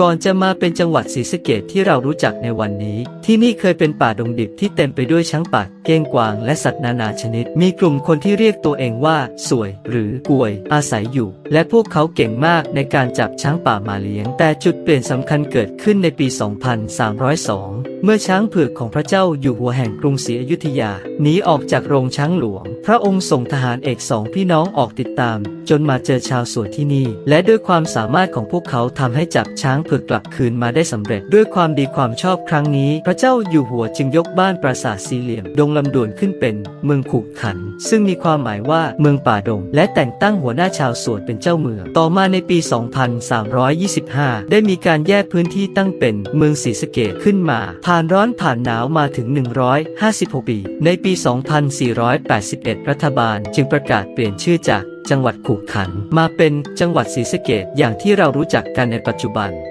ก่อนจะมาเป็นจังหวัดศรีสะเกดที่เรารู้จักในวันนี้ ที่นี่เคยเป็นป่าดงดิบที่เต็มไปด้วยช้างป่าเก้งกวาง และสัตว์นานาชนิด มีกลุ่มคนที่เรียกตัวเองว่า สวย หรือกวย อาศัยอยู่ และพวกเขาเก่งมากในการจับช้างป่ามาเลี้ยง แต่จุดเปลี่ยนสำคัญเกิดขึ้นในปี 2302 เมื่อช้างเผือกของพระเจ้าอยู่หัวแห่งกรุงศรีอยุธยาหนีออกจากโรงช้างหลวง พระองค์ส่งทหารเอกสองพี่น้องออกติดตาม จนมาเจอชาวสวนที่นี่ และด้วยความสามารถของพวกเขาทำให้จับช้างเผือกกลับคืนมาได้สำเร็จ ด้วยความดีความชอบครั้งนี้ พระเจ้าอยู่หัวจึงยกบ้านปราสาทสี่เหลี่ยม ดงลำดวนขึ้นเป็น เมืองขุกขัน ซึ่งมีความหมายว่าเมืองป่าดง และแต่งตั้งหัวหน้าชาวสวนเป็นเจ้าเมือง ต่อมาในปี 2325 ได้มีการแยกพื้นที่ตั้งเป็นเมืองศรีสะเกดขึ้นมาานร้อนผ่านหนาวมาถึง 156 ปี ในปี 2481 รัฐบาลจึงประกาศเปลี่ยนชื่อจากจังหวัดขุกขัน มาเป็นจังหวัดศรีสะเกดอย่างที่เรารู้จักกันในปัจจุบัน